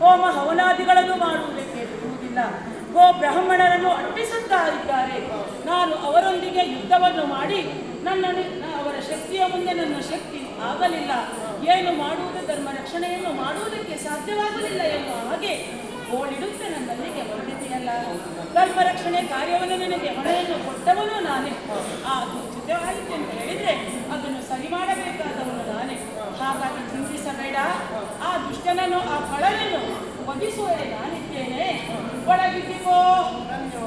ಹೋಮ ಹವನಾದಿಗಳನ್ನು ಮಾಡುವುದಕ್ಕೆ ಇರುವುದಿಲ್ಲ ಗೋ ಬ್ರಾಹ್ಮಣರನ್ನು ಅಟ್ಟಿಸುತ್ತಾ ಇದ್ದಾರೆ ನಾನು ಅವರೊಂದಿಗೆ ಯುದ್ಧವನ್ನು ಮಾಡಿ ನನ್ನ ಅವರ ಶಕ್ತಿಯ ಮುಂದೆ ನನ್ನ ಶಕ್ತಿ ಆಗಲಿಲ್ಲ. ಏನು ಮಾಡುವುದು? ಧರ್ಮ ರಕ್ಷಣೆಯನ್ನು ಮಾಡುವುದಕ್ಕೆ ಸಾಧ್ಯವಾಗಲಿಲ್ಲ ಎನ್ನುವ ಹಾಗೆ ಓಡಿಡುತ್ತೆ ನನ್ನಲ್ಲಿಗೆ ಹೊರಡಿದೆಯಲ್ಲ ಧರ್ಮ ರಕ್ಷಣೆ ಕಾರ್ಯವನ್ನು ನನಗೆ ಹೊಣೆಯನ್ನು ಕೊಟ್ಟವನು ನಾನೇ. ಆ ದುರ್ಚಿತವಾಯಿತು ಅಂತ ಹೇಳಿದ್ರೆ ಅದನ್ನು ಸರಿ ಮಾಡಬೇಕಾದವನು ನಾನೇ. ಹಾಗಾಗಿ ಚಿಂತಿಸಬೇಡ ದುಷ್ಟನನ್ನು ಆ ಕಳನನ್ನು ಒದಿಸುವೆ ನಾನಿದ್ದೇನೆ. ಒಳಗಿದ್ದೀವೋ ಅಳುತ್ತಾ